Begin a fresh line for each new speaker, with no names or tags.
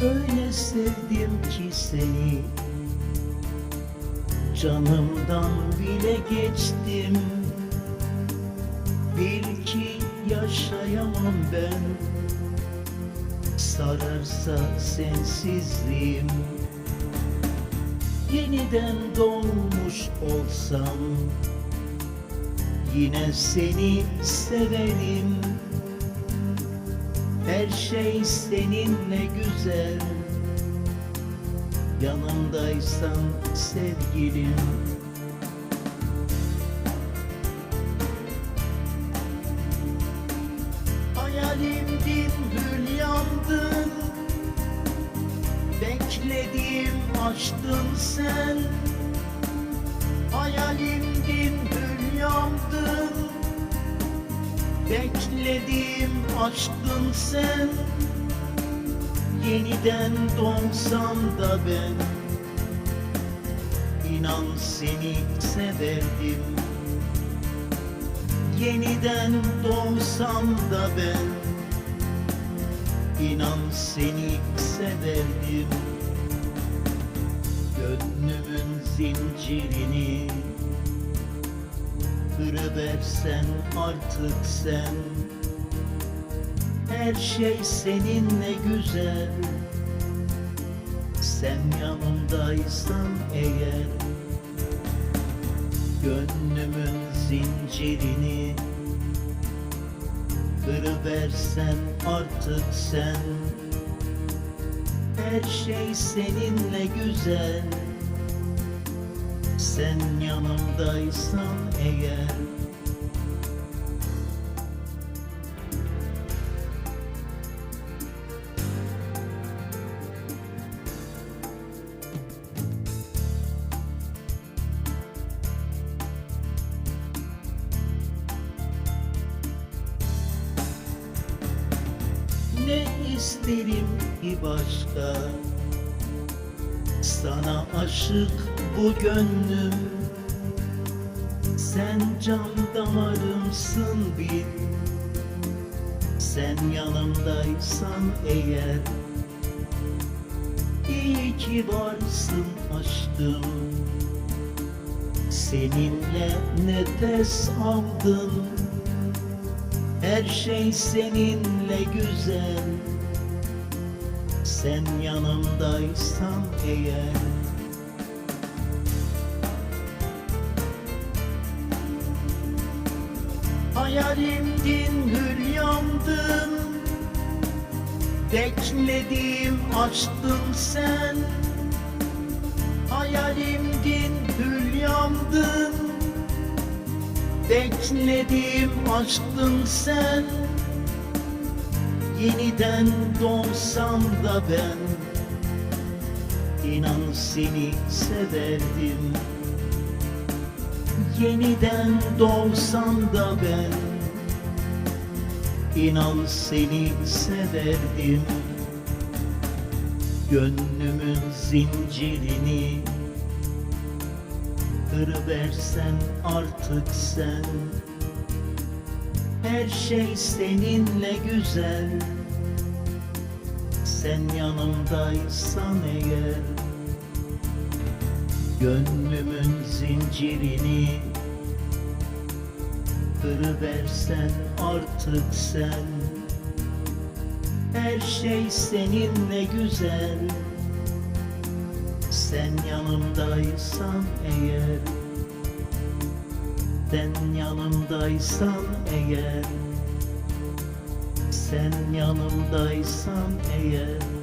Öyle sevdim ki seni. Canımdan bile geçtim. Bil ki yaşayamam ben. Sararsa sensizliğim. Yeniden doğmuş olsam Yine seni severim Her şey seninle güzel. Yanımdaysan sevgilim. Hayalimdin hülyamdın Beklediğim aşktın sen Beklediğim aşktın sen. Yeniden doğsam da ben. İnan seni severdim. Yeniden doğsam da ben. İnan seni severdim. Gönlümün zincirini Kırıversen artık sen. Her şey seninle güzel. Sen yanımdaysan eğer. Gönlümün zincirini Kırıversen artık sen. Her şey seninle güzel Sen yanımdaysan eğer. Ne isterim ki başka? Sana aşık bu gönlüm. Sen can damarımsın bil. Sen yanımdaysan eğer. İyi ki varsın aşkım. Seninle nefes aldım. Her şey seninle güzel. Sen yanımdaysan eğer Hayalimdin hülyamdın Beklediğim aşktın sen. Hayalimdin hülyamdın Beklediğim aşktın sen. Yeniden doğsam da ben İnan seni severdim Yeniden doğsam da ben İnan seni severdim. Gönlümün zincirini Kırıversen artık sen. Her şey seninle güzel Sen yanımdaysan eğer Gönlümün zincirini Kırıversen artık sen. Her şey seninle güzel. Sen yanımdaysan eğer Sen yanımdaysan eğer. Sen yanımdaysan eğer